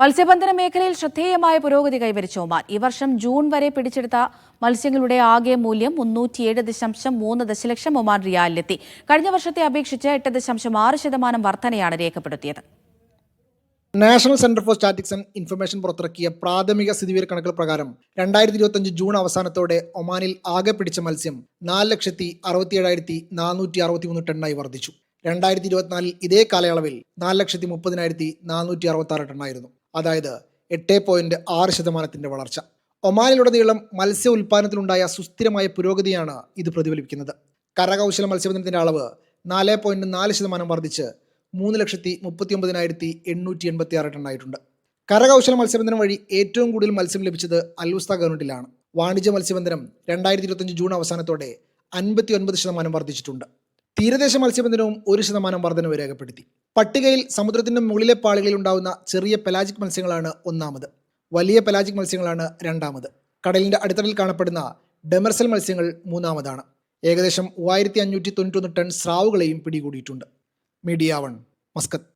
മത്സ്യബന്ധന മേഖലയിൽ ശ്രദ്ധേയമായ പുരോഗതി കൈവരിച്ച ഒമാൻ. ഈ വർഷം ജൂൺ വരെ പിടിച്ചെടുത്ത മത്സ്യങ്ങളുടെ ആകെ മൂല്യം മുന്നൂറ്റിയേഴ് ദശാംശം മൂന്ന് ദശലക്ഷം ഒമാൻ റിയാലിലെത്തി. കഴിഞ്ഞ വർഷത്തെ അപേക്ഷിച്ച് എട്ട് ദശാംശം ആറ് ശതമാനം വർധനയാണ് രേഖപ്പെടുത്തിയത്. National centre for statics and information പുറത്തിറക്കിയ പ്രാഥമിക സ്ഥിതിവിവര കണക്കുകൾ പ്രകാരം രണ്ടായിരത്തി ഇരുപത്തഞ്ച് ജൂൺ അവസാനത്തോടെ ഒമാനിൽ ആകെ പിടിച്ച മത്സ്യം നാല് ലക്ഷത്തി അറുപത്തി ഏഴായിരത്തി നാനൂറ്റി അറുപത്തി മൂന്ന് ടണ്ണായി വർദ്ധിച്ചു. രണ്ടായിരത്തി ഇരുപത്തിനാലിൽ ഇതേ കാലയളവിൽ നാല് ലക്ഷത്തി മുപ്പതിനായിരത്തി നാനൂറ്റി അറുപത്തി ആറ് ടണ്ണായിരുന്നു. അതായത് എട്ട് പോയിന്റ് ആറ് ശതമാനത്തിന്റെ വളർച്ച. ഒമാനിലുടനീളം മത്സ്യ ഉൽപ്പാദനത്തിലുണ്ടായ സുസ്ഥിരമായ പുരോഗതിയാണ് ഇത് പ്രതിഫലിപ്പിക്കുന്നത്. കരകൗശല മത്സ്യബന്ധനത്തിന്റെ അളവ് നാല് പോയിന്റ് നാല് ശതമാനം വർദ്ധിച്ച് മൂന്ന് ലക്ഷത്തി മുപ്പത്തി ഒമ്പതിനായിരത്തി എണ്ണൂറ്റി എൺപത്തി ആറ് ടണ്ണായിട്ടുണ്ട് കരകൗശല മത്സ്യബന്ധനം വഴി ഏറ്റവും കൂടുതൽ മത്സ്യം ലഭിച്ചത് അൽവുസ്ത ഗവൺമെന്റിലാണ് വാണിജ്യ മത്സ്യബന്ധനം രണ്ടായിരത്തി ഇരുപത്തഞ്ച് ജൂൺ അവസാനത്തോടെ അൻപത്തി ഒൻപത് ശതമാനം വർദ്ധിച്ചിട്ടുണ്ട്. തീരദേശ മത്സ്യബന്ധനവും ഒരു ശതമാനം വർധനവ് രേഖപ്പെടുത്തി. പട്ടികയിൽ സമുദ്രത്തിന്റെ മുകളിലെ പാളികളിൽ ഉണ്ടാകുന്ന ചെറിയ പെലാജിക് മത്സ്യങ്ങളാണ് ഒന്നാമത്. വലിയ പെലാജിക് മത്സ്യങ്ങളാണ് രണ്ടാമത്. കടലിന്റെ അടിത്തറയിൽ കാണപ്പെടുന്ന ഡെമർസൽ മത്സ്യങ്ങൾ മൂന്നാമതാണ്. ഏകദേശം മൂവായിരത്തി അഞ്ഞൂറ്റി തൊണ്ണൂറ്റൊന്ന് ടൺ സ്രാവുകളെയും പിടികൂടിയിട്ടുണ്ട്. Media one Muscat.